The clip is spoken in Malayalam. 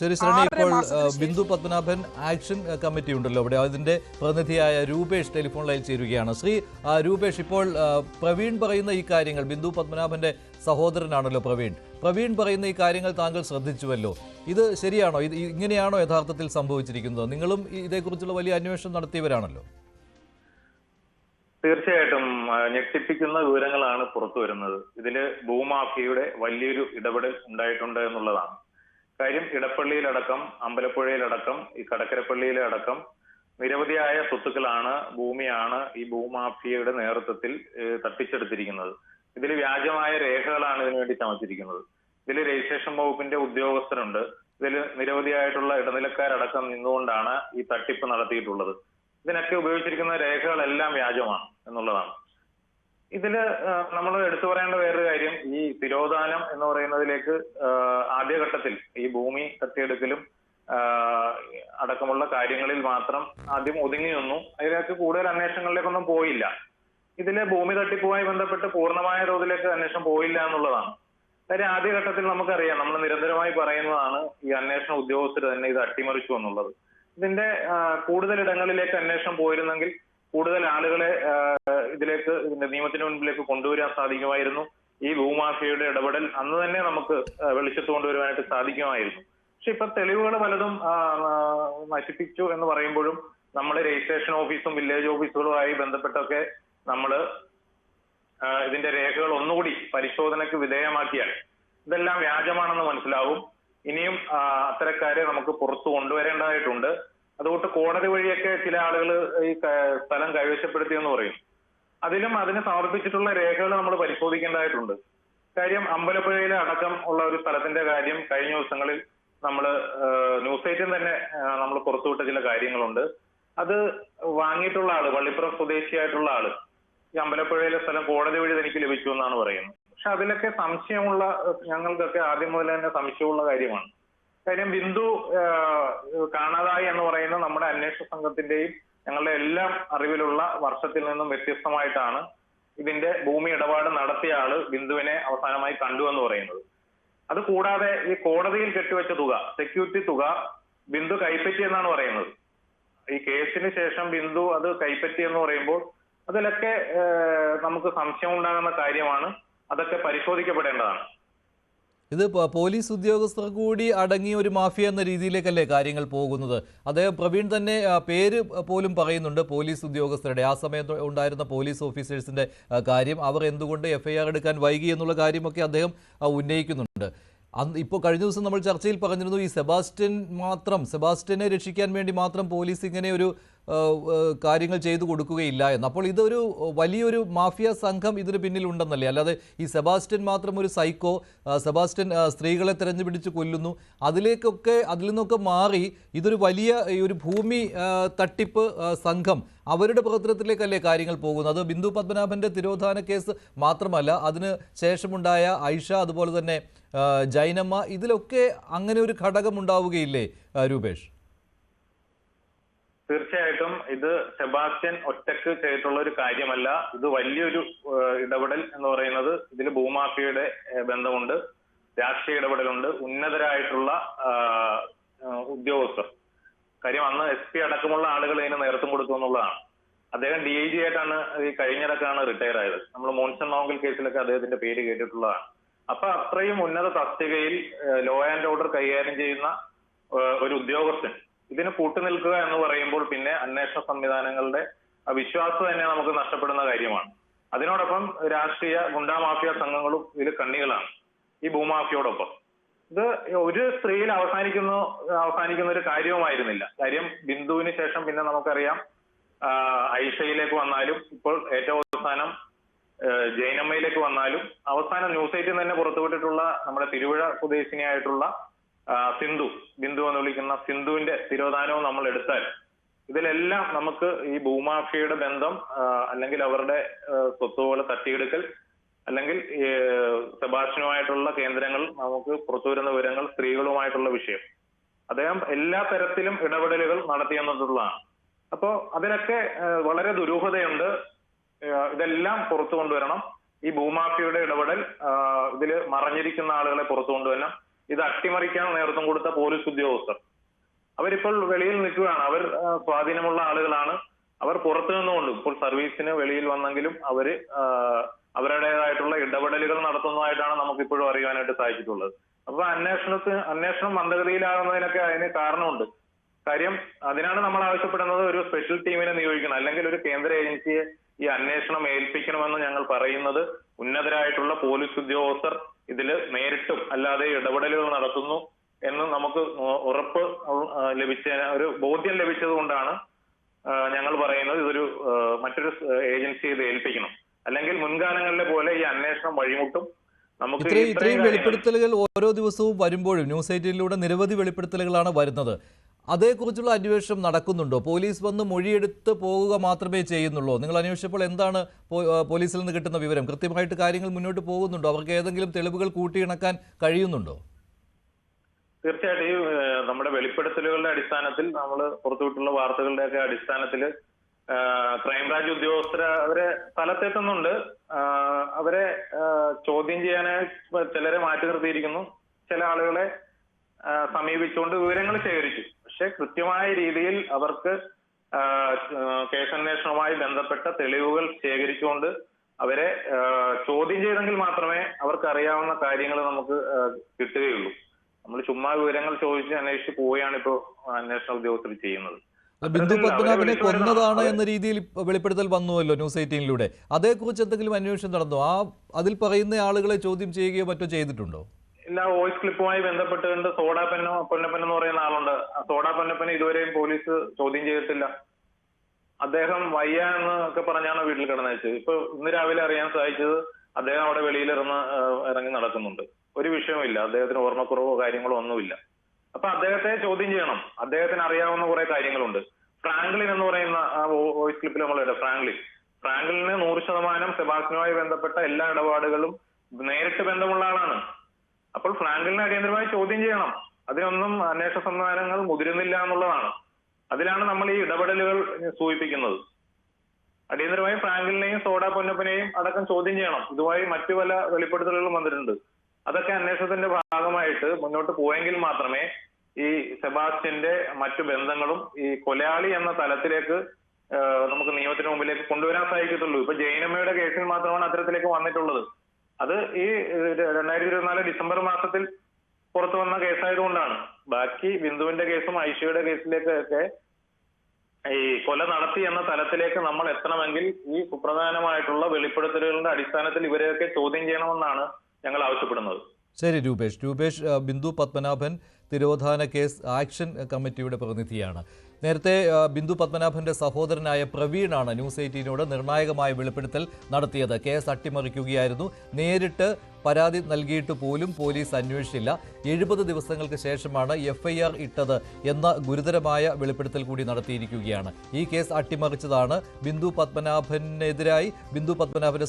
ശരി ശരണി ഇപ്പോൾ ബിന്ദു പത്മനാഭൻ ആക്ഷൻ കമ്മിറ്റി ഉണ്ടല്ലോ. അവിടെ അതിന്റെ പ്രതിനിധിയായ രൂപേഷ് ടെലിഫോൺ ലൈൻ ചേരുകയാണ്. ശ്രീ ആ, രൂപേഷ് ഇപ്പോൾ പ്രവീൺ പറയുന്ന ഈ കാര്യങ്ങൾ ബിന്ദു പത്മനാഭന്റെ സഹോദരനാണല്ലോ പ്രവീൺ. പ്രവീൺ പറയുന്ന ഈ കാര്യങ്ങൾ താങ്കൾ ശ്രദ്ധിച്ചുവല്ലോ. ഇത് ശരിയാണോ? ഇത് ഇങ്ങനെയാണോ യഥാർത്ഥത്തിൽ സംഭവിച്ചിരിക്കുന്നത്? നിങ്ങളും ഇതേക്കുറിച്ചുള്ള വലിയ അന്വേഷണം നടത്തിയവരാണല്ലോ. തീർച്ചയായിട്ടും ഞെട്ടിപ്പിക്കുന്ന വിവരങ്ങളാണ് പുറത്തു വരുന്നത് ഇതിൽ ഭൂമാഫിയയുടെ വലിയൊരു ഇടപെടൽ ഉണ്ടായിട്ടുണ്ട് എന്നുള്ളതാണ്. കാര്യം ഇടപ്പള്ളിയിലടക്കം അമ്പലപ്പുഴയിലടക്കം ഈ കടക്കരപ്പള്ളിയിലെ അടക്കം നിരവധിയായ സ്വത്തുക്കളാണ് ഭൂമിയാണ് ഈ ഭൂമാഫിയയുടെ നേതൃത്വത്തിൽ തട്ടിച്ചെടുത്തിരിക്കുന്നത്. ഇതിൽ വ്യാജമായ രേഖകളാണ് ഇതിനുവേണ്ടി ചമച്ചിരിക്കുന്നത്. ഇതിൽ രജിസ്ട്രേഷൻ വകുപ്പിന്റെ ഉദ്യോഗസ്ഥരുണ്ട്. ഇതിൽ നിരവധിയായിട്ടുള്ള ഇടനിലക്കാരടക്കം നിന്നുകൊണ്ടാണ് ഈ തട്ടിപ്പ് നടത്തിയിട്ടുള്ളത്. ഇതിനൊക്കെ ഉപയോഗിച്ചിരിക്കുന്ന രേഖകളെല്ലാം വ്യാജമാണ് എന്നുള്ളതാണ്. ഇതിൽ നമ്മൾ എടുത്തു പറയേണ്ട വേറൊരു കാര്യം ഈ തിരോധാനം എന്ന് പറയുന്നതിലേക്ക് ആദ്യഘട്ടത്തിൽ ഈ ഭൂമി തട്ടിയെടുക്കലും അടക്കമുള്ള കാര്യങ്ങളിൽ മാത്രം ആദ്യം ഒതുങ്ങി നിന്നു. അതിലേക്ക് കൂടുതൽ അന്വേഷണങ്ങളിലേക്കൊന്നും പോയില്ല. ഇതിലെ ഭൂമി തട്ടിപ്പുമായി ബന്ധപ്പെട്ട് പൂർണമായ തോതിലേക്ക് അന്വേഷണം പോയില്ല എന്നുള്ളതാണ്. കാര്യം ആദ്യഘട്ടത്തിൽ നമുക്കറിയാം നമ്മൾ നിരന്തരമായി പറയുന്നതാണ് ഈ അന്വേഷണ ഉദ്യോഗസ്ഥർ തന്നെ ഇത് അട്ടിമറിച്ചു എന്നുള്ളത്. ഇതിന്റെ കൂടുതൽ ഇടങ്ങളിലേക്ക് അന്വേഷണം പോയിരുന്നെങ്കിൽ കൂടുതൽ ആളുകളെ ഇതിലേക്ക് നിയമത്തിന് മുൻപിലേക്ക് കൊണ്ടുവരാൻ സാധിക്കുമായിരുന്നു. ഈ ഭൂമാഫിയയുടെ ഇടപെടൽ അന്ന് തന്നെ നമുക്ക് വെളിച്ചത്ത് കൊണ്ടുവരുവാനായിട്ട് സാധിക്കുമായിരുന്നു. പക്ഷെ ഇപ്പൊ തെളിവുകൾ പലതും നശിപ്പിച്ചു എന്ന് പറയുമ്പോഴും നമ്മുടെ രജിസ്ട്രേഷൻ ഓഫീസും വില്ലേജ് ഓഫീസുകളുമായി ബന്ധപ്പെട്ടൊക്കെ നമ്മൾ ഇതിന്റെ രേഖകൾ ഒന്നുകൂടി പരിശോധനയ്ക്ക് വിധേയമാക്കിയാൽ ഇതെല്ലാം വ്യാജമാണെന്ന് മനസ്സിലാവും. ഇനിയും അത്തരക്കാരെ നമുക്ക് പുറത്തു കൊണ്ടുവരേണ്ടതായിട്ടുണ്ട്. അതുകൊണ്ട് കോടതി വഴിയൊക്കെ ചില ആളുകൾ ഈ സ്ഥലം കൈവശപ്പെടുത്തിയെന്ന് പറയും. അതിലും അതിന് സമർപ്പിച്ചിട്ടുള്ള രേഖകൾ നമ്മൾ പരിശോധിക്കേണ്ടതായിട്ടുണ്ട്. കാര്യം അമ്പലപ്പുഴയിലെ അടക്കം ഉള്ള ഒരു സ്ഥലത്തിന്റെ കാര്യം കഴിഞ്ഞ ദിവസങ്ങളിൽ നമ്മൾ ന്യൂസ് ഐറ്റം തന്നെ നമ്മൾ പുറത്തുവിട്ട ചില കാര്യങ്ങളുണ്ട്. അത് വാങ്ങിയിട്ടുള്ള ആൾ വള്ളിപ്പുറം സ്വദേശിയായിട്ടുള്ള ആൾ ഈ അമ്പലപ്പുഴയിലെ സ്ഥലം കോടതി വഴി തനിക്ക് ലഭിച്ചു എന്നാണ് പറയുന്നത്. പക്ഷെ അതിലൊക്കെ സംശയമുള്ള ഞങ്ങൾക്കൊക്കെ ആദ്യം മുതൽ തന്നെ സംശയമുള്ള കാര്യമാണ്. കാര്യം ബിന്ദു കാണാതായി എന്ന് പറയുന്ന നമ്മുടെ അന്വേഷണ സംഘത്തിന്റെയും ഞങ്ങളുടെ എല്ലാം അറിവിലുള്ള വർഷത്തിൽ നിന്നും വ്യത്യസ്തമായിട്ടാണ് ഇതിന്റെ ഭൂമി ഇടപാട് നടത്തിയ ആൾ ബിന്ദുവിനെ അവസാനമായി കണ്ടു എന്ന് പറയുന്നത്. അത് കൂടാതെ ഈ കോടതിയിൽ കെട്ടിവെച്ച തുക സെക്യൂരിറ്റി തുക ബിന്ദു കൈപ്പറ്റി എന്നാണ് പറയുന്നത്. ഈ കേസിന് ശേഷം ബിന്ദു അത് കൈപ്പറ്റി എന്ന് പറയുമ്പോൾ അതിലൊക്കെ നമുക്ക് സംശയം ഉണ്ടാകുന്ന കാര്യമാണ്. അതൊക്കെ പരിശോധിക്കപ്പെടേണ്ടതാണ്. ഇത് പോലീസ് ഉദ്യോഗസ്ഥർ കൂടി അടങ്ങിയ ഒരു മാഫിയ എന്ന രീതിയിലേക്കല്ലേ കാര്യങ്ങൾ പോകുന്നത്? അദ്ദേഹം പ്രവീൺ തന്നെ പേര് പോലും പറയുന്നുണ്ട് പോലീസ് ഉദ്യോഗസ്ഥരുടെ. ആ സമയത്ത് ഉണ്ടായിരുന്ന പോലീസ് ഓഫീസേഴ്സിന്റെ കാര്യം അവർ എന്തുകൊണ്ട് എഫ്ഐആർ എടുക്കാൻ വൈകി എന്നുള്ള കാര്യമൊക്കെ അദ്ദേഹം ഉന്നയിക്കുന്നുണ്ട്. അന്ന് ഇപ്പോൾ കഴിഞ്ഞ ദിവസം നമ്മൾ ചർച്ചയിൽ പറഞ്ഞിരുന്നു ഈ സെബാസ്റ്റ്യൻ മാത്രം സെബാസ്റ്റ്യനെ രക്ഷിക്കാൻ വേണ്ടി മാത്രം പോലീസ് ഇങ്ങനെ ഒരു കാര്യങ്ങൾ ചെയ്തു കൊടുക്കുകയില്ല എന്ന്. അപ്പോൾ ഇതൊരു വലിയൊരു മാഫിയ സംഘം ഇതിന് പിന്നിലുണ്ടെന്നല്ലേ? അല്ലാതെ ഈ സെബാസ്റ്റ്യൻ മാത്രം ഒരു സൈക്കോ സെബാസ്റ്റ്യൻ സ്ത്രീകളെ സ്ത്രീകളെ തെരഞ്ഞുപിടിച്ച് കൊല്ലുന്നു. അതിലേക്കൊക്കെ അതിൽ നിന്നൊക്കെ മാറി ഇതൊരു വലിയ ഈ ഒരു ഭൂമി തട്ടിപ്പ് സംഘം അവരുടെ പ്രവർത്തനത്തിലേക്കല്ലേ കാര്യങ്ങൾ പോകുന്നത്? അത് ബിന്ദു പത്മനാഭന്റെ തിരോധാന കേസ് മാത്രമല്ല അതിന് ശേഷമുണ്ടായ ഐഷ അതുപോലെ തന്നെ ജൈനമ്മ ഇതിലൊക്കെ അങ്ങനെ ഒരു ഘടകം ഉണ്ടാവുകയില്ലേ രൂപേഷ്? തീർച്ചയായിട്ടും ഇത് സെബാസ്റ്റ്യൻ ഒറ്റയ്ക്ക് ചെയ്തിട്ടുള്ള ഒരു കാര്യമല്ല. ഇത് വലിയൊരു ഇടപെടൽ എന്ന് പറയുന്നത് ഇതിൽ ഭൂമാഫിയയുടെ ബന്ധമുണ്ട്. രാഷ്ട്രീയ ഇടപെടലുണ്ട്. ഉന്നതരായിട്ടുള്ള ഉദ്യോഗസ്ഥർ. കാര്യം അന്ന് എസ് പി അടക്കമുള്ള ആളുകൾ ഇതിന് നേതൃത്വം കൊടുത്തു എന്നുള്ളതാണ്. അദ്ദേഹം ഡി ഐ ജി ആയിട്ടാണ് ഈ കഴിഞ്ഞിടക്കാണ് റിട്ടയർ ആയത്. നമ്മൾ മോൺസൺ നോങ്കിൽ കേസിലൊക്കെ അദ്ദേഹത്തിന്റെ പേര് കേട്ടിട്ടുള്ളതാണ്. അപ്പൊ അത്രയും ഉന്നത തസ്തികയിൽ ലോ ആൻഡ് ഓർഡർ കൈകാര്യം ചെയ്യുന്ന ഒരു ഉദ്യോഗസ്ഥൻ ഇതിന് കൂട്ടുനിൽക്കുക എന്ന് പറയുമ്പോൾ പിന്നെ അന്വേഷണ സംവിധാനങ്ങളുടെ വിശ്വാസം തന്നെ നമുക്ക് നഷ്ടപ്പെടുന്ന കാര്യമാണ്. അതിനോടൊപ്പം രാഷ്ട്രീയ ഗുണ്ടാ മാഫിയ സംഘങ്ങളും ഇതിൽ കണ്ണികളാണ്. ഈ ഭൂമാഫിയോടൊപ്പം. ഇത് ഒരു സ്ത്രീയിൽ അവസാനിക്കുന്ന അവസാനിക്കുന്ന ഒരു കാര്യവുമായിരുന്നില്ല. കാര്യം ബിന്ദുവിന് ശേഷം പിന്നെ നമുക്കറിയാം ഐഷയിലേക്ക് വന്നാലും ഇപ്പോൾ ഏറ്റവും അവസാനം ജൈനമ്മയിലേക്ക് വന്നാലും അവസാനം ന്യൂസ് എയ്റ്റിൽ തന്നെ പുറത്തുവിട്ടിട്ടുള്ള നമ്മുടെ തിരുവിഴ സ്വദേശിനിയായിട്ടുള്ള സിന്ധു ബിന്ദു എന്ന് വിളിക്കുന്ന സിന്ധുവിന്റെ തിരോധാനവും നമ്മൾ എടുത്താൽ ഇതിലെല്ലാം നമുക്ക് ഈ ഭൂമാഫിയയുടെ ബന്ധം അല്ലെങ്കിൽ അവരുടെ സ്വത്തുപോലെ തട്ടിയെടുക്കൽ അല്ലെങ്കിൽ സെബാഷനുമായിട്ടുള്ള കേന്ദ്രങ്ങൾ നമുക്ക് പുറത്തുവരുന്ന വിവരങ്ങൾ സ്ത്രീകളുമായിട്ടുള്ള വിഷയം. അദ്ദേഹം എല്ലാ തരത്തിലും ഇടപെടലുകൾ നടത്തിയെന്നുള്ളതാണ് അപ്പോ അതിലൊക്കെ ആ, വളരെ ദുരൂഹതയുണ്ട്. ഇതെല്ലാം പുറത്തു കൊണ്ടുവരണം. ഈ ഭൂമാഫിയയുടെ ഇടപെടൽ ഇതിൽ മറഞ്ഞിരിക്കുന്ന ആളുകളെ പുറത്തു കൊണ്ടുവരണം. ഇത് അട്ടിമറിക്കാൻ നേതൃത്വം കൊടുത്ത പോലീസ് ഉദ്യോഗസ്ഥർ. അവരിപ്പോൾ വെളിയിൽ നിൽക്കുകയാണ്. അവർ സ്വാധീനമുള്ള ആളുകളാണ്. അവർ പുറത്തു നിന്നുകൊണ്ട് ഇപ്പോൾ സർവീസിന് വെളിയിൽ വന്നെങ്കിലും അവർ അവരുടേതായിട്ടുള്ള ഇടപെടലുകൾ നടത്തുന്നതായിട്ടാണ് നമുക്ക് ഇപ്പോഴും അറിയാനായിട്ട് സാധിച്ചിട്ടുള്ളത്. അപ്പൊ അന്വേഷണത്തിന് അന്വേഷണം മന്ദഗതിയിലാകുന്നതിനൊക്കെ അതിന് കാരണമുണ്ട്. കാര്യം അതിനാണ് നമ്മൾ ആവശ്യപ്പെടുന്നത് ഒരു സ്പെഷ്യൽ ടീമിനെ നിയോഗിക്കണം. അല്ലെങ്കിൽ ഒരു കേന്ദ്ര ഏജൻസിയെ ഈ അന്വേഷണം ഏൽപ്പിക്കണമെന്ന് ഞങ്ങൾ പറയുന്നത് ഉന്നതരായിട്ടുള്ള പോലീസ് ഉദ്യോഗസ്ഥർ ഇതിൽ നേരിട്ടും അല്ലാതെ ഇടപെടലുകൾ നടത്തുന്നു എന്ന് നമുക്ക് ഉറപ്പ് ലഭിച്ച ഒരു ബോധ്യം ലഭിച്ചത് കൊണ്ടാണ് ഞങ്ങൾ പറയുന്നത് ഇതൊരു മറ്റൊരു ഏജൻസിയെ ഇത് ഏൽപ്പിക്കണം. അല്ലെങ്കിൽ മുൻകാലങ്ങളിലെ പോലെ ഈ അന്വേഷണം വഴിമുട്ടും. നമുക്ക് ഇത്രയും ഇത്രയും വെളിപ്പെടുത്തലുകൾ ഓരോ ദിവസവും വരുമ്പോഴും ന്യൂസ് എയ്റ്റീനിലൂടെ നിരവധി വെളിപ്പെടുത്തലുകളാണ് വരുന്നത്. അതേക്കുറിച്ചുള്ള അന്വേഷണം നടക്കുന്നുണ്ടോ? പോലീസ് വന്ന് മൊഴിയെടുത്ത് പോകുക മാത്രമേ ചെയ്യുന്നുള്ളൂ. നിങ്ങൾ അന്വേഷിച്ചപ്പോൾ എന്താണ് പോലീസിൽ നിന്ന് കിട്ടുന്ന വിവരം? കൃത്യമായിട്ട് കാര്യങ്ങൾ മുന്നോട്ട് പോകുന്നുണ്ടോ? അവർക്ക് ഏതെങ്കിലും തെളിവുകൾ കൂട്ടിയിണക്കാൻ കഴിയുന്നുണ്ടോ? തീർച്ചയായിട്ടും നമ്മുടെ വെളിപ്പെടുത്തലുകളുടെ അടിസ്ഥാനത്തിൽ നമ്മൾ പുറത്തുവിട്ടുള്ള വാർത്തകളുടെയൊക്കെ അടിസ്ഥാനത്തിൽ ക്രൈംബ്രാഞ്ച് ഉദ്യോഗസ്ഥർ അവരെ സ്ഥലത്തെത്തുന്നുണ്ട്. അവരെ ചോദ്യം ചെയ്യാനായി ചിലരെ മാറ്റി നിർത്തിയിരിക്കുന്നു. ചില ആളുകളെ സമീപിച്ചുകൊണ്ട് വിവരങ്ങൾ ശേഖരിച്ചു. പക്ഷെ കൃത്യമായ രീതിയിൽ അവർക്ക് കേസന്വേഷണവുമായി ബന്ധപ്പെട്ട തെളിവുകൾ ശേഖരിച്ചുകൊണ്ട് അവരെ ചോദ്യം ചെയ്തെങ്കിൽ മാത്രമേ അവർക്ക് അറിയാവുന്ന കാര്യങ്ങൾ നമുക്ക് കിട്ടുകയുള്ളൂ. നമ്മൾ ചുമ്മാ വിവരങ്ങൾ ചോദിച്ച് അന്വേഷിച്ച് പോവുകയാണ് ഇപ്പോൾ അന്വേഷണ ഉദ്യോഗസ്ഥർ ചെയ്യുന്നത്. ബിന്ദു പത്മനാഭനെ കൊന്നതാണ് എന്ന രീതിയിൽ വെളിപ്പെടുത്തൽ വന്നുവല്ലോ ന്യൂസ് എയ്റ്റീനിലൂടെ. അതേക്കുറിച്ച് എന്തെങ്കിലും അന്വേഷണം നടന്നോ? ആ അതിൽ പറയുന്ന ആളുകളെ ചോദ്യം ചെയ്യുകയോ മറ്റോ ചെയ്തിട്ടുണ്ടോ? ഇല്ല വോയിസ് ക്ലിപ്പുമായി ബന്ധപ്പെട്ട് കണ്ട് സോഡാ പെന്നോ പൊന്നപ്പൻ എന്ന് പറയുന്ന ആളുണ്ട്. സോഡാ പൊന്നപ്പനെ ഇതുവരെയും പോലീസ് ചോദ്യം ചെയ്തിട്ടില്ല. അദ്ദേഹം വയ്യ എന്ന് ഒക്കെ പറഞ്ഞാണ് വീട്ടിൽ കിടന്നയച്ചത്. ഇപ്പൊ ഇന്ന് രാവിലെ അറിയാൻ സാധിച്ചത് അദ്ദേഹം അവിടെ വെളിയിൽ ഇറങ്ങി ഇറങ്ങി നടക്കുന്നുണ്ട്. ഒരു വിഷയവുമില്ല. അദ്ദേഹത്തിന് ഓർമ്മക്കുറവോ കാര്യങ്ങളോ ഒന്നുമില്ല. അപ്പൊ അദ്ദേഹത്തെ ചോദ്യം ചെയ്യണം. അദ്ദേഹത്തിന് അറിയാവുന്ന കുറെ കാര്യങ്ങളുണ്ട്. ഫ്രാങ്ക്ലിൻ എന്ന് പറയുന്ന ആ വോയിസ് ക്ലിപ്പിൽ നമ്മൾ ഇട ഫ്രാങ്ക്ലിൻ. ഫ്രാങ്ക്ലിന് നൂറ് ശതമാനം സെബാസ്റ്റിനുമായി ബന്ധപ്പെട്ട എല്ലാ ഇടപാടുകളും നേരിട്ട് ബന്ധമുള്ള ആളാണ്. അപ്പോൾ ഫ്രാങ്കലിനെ അടിയന്തരമായി ചോദ്യം ചെയ്യണം. അതിനൊന്നും അന്വേഷണ സംവിധാനങ്ങൾ മുതിരുന്നില്ല എന്നുള്ളതാണ്. അതിലാണ് നമ്മൾ ഈ ഇടപെടലുകൾ സൂചിപ്പിക്കുന്നത്. അടിയന്തരമായി ഫ്രാങ്കലിനെയും സോഡ പൊന്നപ്പനെയും അടക്കം ചോദ്യം ചെയ്യണം. ഇതുമായി മറ്റു പല വെളിപ്പെടുത്തലുകളും വന്നിട്ടുണ്ട്. അതൊക്കെ അന്വേഷണത്തിന്റെ ഭാഗമായിട്ട് മുന്നോട്ട് പോയെങ്കിൽ മാത്രമേ ഈ സെബാസ്റ്റ്യന്റെ മറ്റു ബന്ധങ്ങളും ഈ കൊലയാളി എന്ന തലത്തിലേക്ക് നമുക്ക് നിയമത്തിന് മുമ്പിലേക്ക് കൊണ്ടുവരാൻ സാധിക്കത്തുള്ളൂ. ഇപ്പൊ ജൈനമ്മയുടെ കേസിൽ മാത്രമാണ് അത്തരത്തിലേക്ക് വന്നിട്ടുള്ളത്. അത് ഈ രണ്ടായിരത്തി ഇരുപത്തിനാല് ഡിസംബർ മാസത്തിൽ പുറത്തു വന്ന കേസായതുകൊണ്ടാണ്. ബാക്കി ബിന്ദുവിന്റെ കേസും ഐഷയുടെ കേസിലേക്കൊക്കെ ഈ കൊല നടത്തി എന്ന തലത്തിലേക്ക് നമ്മൾ എത്തണമെങ്കിൽ ഈ സുപ്രധാനമായിട്ടുള്ള വെളിപ്പെടുത്തലുകളുടെ അടിസ്ഥാനത്തിൽ ഇവരെയൊക്കെ ചോദ്യം ചെയ്യണമെന്നാണ് ഞങ്ങൾ ആവശ്യപ്പെടുന്നത്. ശരി രൂപേഷ്. രൂപേഷ് ബിന്ദു പത്മനാഭൻ തിരോധാന കേസ് ആക്ഷൻ കമ്മിറ്റിയുടെ പ്രതിനിധിയാണ്. നേരത്തെ ബിന്ദു പത്മനാഭന്റെ സഹോദരനായ പ്രവീണാണ് ന്യൂസ് എയ്റ്റീനോട് നിർണായകമായ വെളിപ്പെടുത്തൽ നടത്തിയത്. കേസ് അട്ടിമറിക്കുകയായിരുന്നു. നേരിട്ട് പരാതി നൽകിയിട്ട് പോലും പോലീസ് അന്വേഷിച്ചില്ല. എഴുപത് ദിവസങ്ങൾക്ക് ശേഷമാണ് എഫ്ഐആർ ഇട്ടത് എന്ന ഗുരുതരമായ വെളിപ്പെടുത്തൽ കൂടി നടത്തിയിരിക്കുകയാണ്. ഈ കേസ് അട്ടിമറിച്ചതാണ് ബിന്ദു പത്മനാഭനെതിരായി ബിന്ദു പത്മനാഭന്റെ